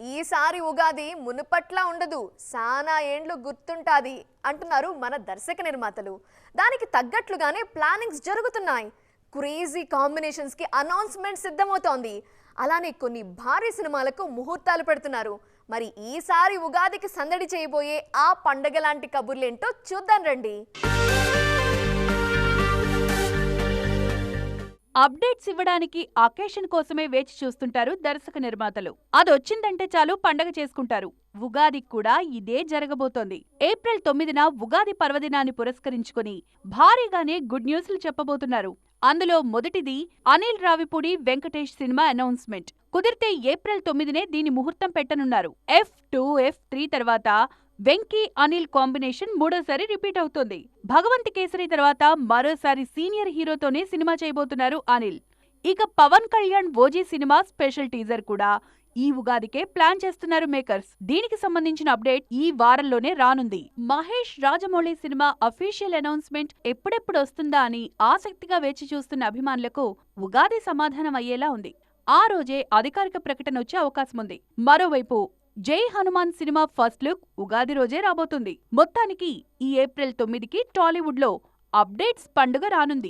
ఈసారి ఉగాది మునుపట్లా ఉండదు. సానా ఏండ్లు గుర్తుంటాది అంటున్నారు మన దర్శక నిర్మాతలు. దానికి తగ్గట్లుగానే ప్లానింగ్స్ జరుగుతున్నాయి. క్రేజీ కాంబినేషన్స్కి అనౌన్స్మెంట్ సిద్ధమవుతోంది. అలానే కొన్ని భారీ సినిమాలకు ముహూర్తాలు పెడుతున్నారు. మరి ఈసారి ఉగాదికి సందడి చేయబోయే ఆ పండగ లాంటి కబుర్లేంటో చూద్దాం రండి. అప్డేట్స్ ఇవ్వడానికి అకేషన్ కోసమే వేచి చూస్తుంటారు దర్శక నిర్మాతలు. అదొచ్చిందంటే చాలు పండగ చేసుకుంటారు. ఉగాది కూడా ఇదే జరగబోతోంది. ఏప్రిల్ తొమ్మిదిన ఉగాది పర్వదినాన్ని పురస్కరించుకుని భారీగానే గుడ్ న్యూస్లు చెప్పబోతున్నారు. అందులో మొదటిది అనిల్ రావిపూడి వెంకటేష్ సినిమా అనౌన్స్మెంట్. కుదిరితే ఏప్రిల్ తొమ్మిదినే దీని ముహూర్తం పెట్టనున్నారు. ఎఫ్ టూ ఎఫ్ త్రీ తర్వాత వెంకీ అనిల్ కాంబినేషన్ మూడోసారి రిపీట్ అవుతోంది. భగవంత్ కేసరి తర్వాత మరోసారి సీనియర్ హీరోతోనే సినిమా చేయబోతున్నారు అనిల్. ఇక Pawan Kalyan OG cinema special teaser కూడా. ఈ ఉగాదికే ప్లాన్ చేస్తున్నారు మేకర్స్. దీనికి సంబంధించిన అప్డేట్ ఈ వారంలోనే రానుంది. Mahesh Rajamouli cinema official announcement ఎప్పుడెప్పుడు వస్తుందా అని ఆసక్తిగా వేచి చూస్తున్న అభిమానులకు ఉగాది సమాధానం అయ్యేలా ఉంది. ఆ రోజే అధికారిక ప్రకటన వచ్చే అవకాశం ఉంది. మరోవైపు Jai Hanuman cinema first look Ugadi రోజే రాబోతుంది. మొత్తానికి ఈ ఏప్రిల్ తొమ్మిదికి టాలీవుడ్లో అప్డేట్స్ పండుగ రానుంది.